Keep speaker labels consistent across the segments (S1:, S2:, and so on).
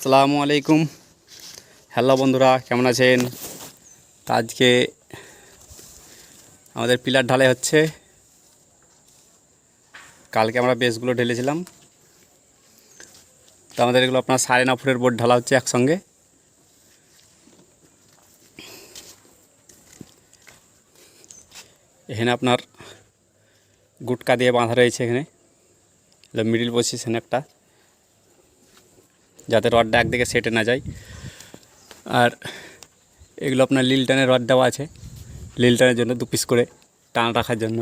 S1: আসসালামু আলাইকুম। হ্যালো বন্ধুরা, কেমন আছেন? আজকে আমাদের পিলার ঢালাই হচ্ছে। কালকে আমরা বেসগুলো ঢেলেছিলাম। তো আমাদের এগুলো আপনার সাড়ে ন ফুটের বোর্ড ঢালা হচ্ছে একসঙ্গে। এখানে আপনার গুটকা দিয়ে বাঁধা রয়েছে এখানে। মিডিল পজিশন একটা। যাতে রডটা একদিকে সেটে না যায়। আর এগুলো আপনার লিলটানের রড দেওয়া আছে। লিলটানের জন্য দু পিস করে টান রাখার জন্য।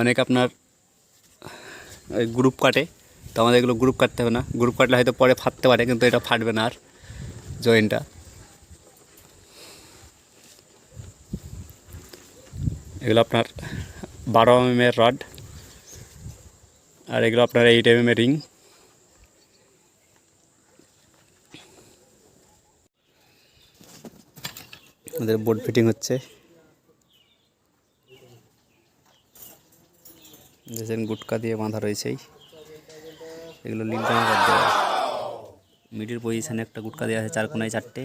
S1: অনেক আপনার গ্রুপ কাটে। তো আমাদের এগুলো গ্রুপ কাটতে হবে না। গ্রুপ কাটলে হয়তো পরে ফাটতে পারে, কিন্তু এটা ফাটবে না আর জয়েন্টটা এগুলো আপনার বারো এম এর রড আর এগুলো আপনার এইট এম এর রিং আমাদের বোর্ড ফিটিং হচ্ছে। গুটকা দিয়ে বাঁধা রয়েছেই এগুলো দেওয়া মিডিল পজিশানে একটা গুটকা দেওয়া আছে চার কোনায় চারটে।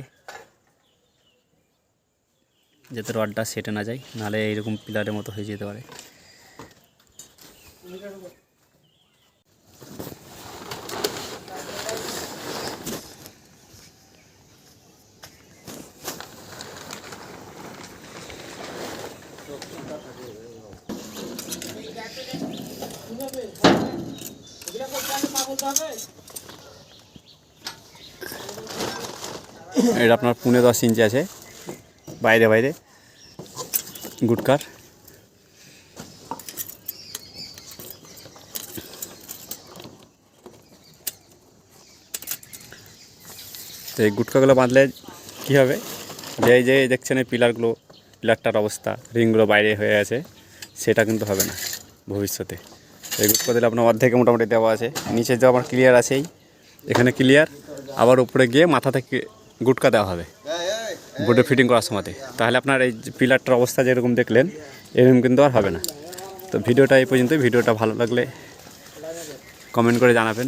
S1: যাতে রডটা সেটে না যায়, নাহলে এইরকম পিলারের মতো হয়ে যেতে পারে। এটা আপনার পুনে দশ ইঞ্চি আছে। বাইরে বাইরে। গুটকার তো এই গুটকাগুলো বাঁধলে কী হবে? যে যে দেখছেন এই পিলারগুলো পিলারটার অবস্থা, রিংগুলো বাইরে হয়ে আছে সেটা কিন্তু হবে না ভবিষ্যতে। এই গুটকা দিলে আপনার অর্ধেকে মোটামুটি দেওয়া আছে। নিচে যে আমার ক্লিয়ার আছেই, এখানে ক্লিয়ার আবার উপরে গিয়ে মাথা থেকে গুটকা দেওয়া হবে বোর্ডে ফিটিং করার সময়তে। তাহলে আপনার এই পিলারটার অবস্থা যেরকম দেখলেন, এরকম কিন্তু আর হবে না। তো ভিডিওটা এই পর্যন্ত ভিডিওটা ভালো লাগলে কমেন্ট করে জানাবেন।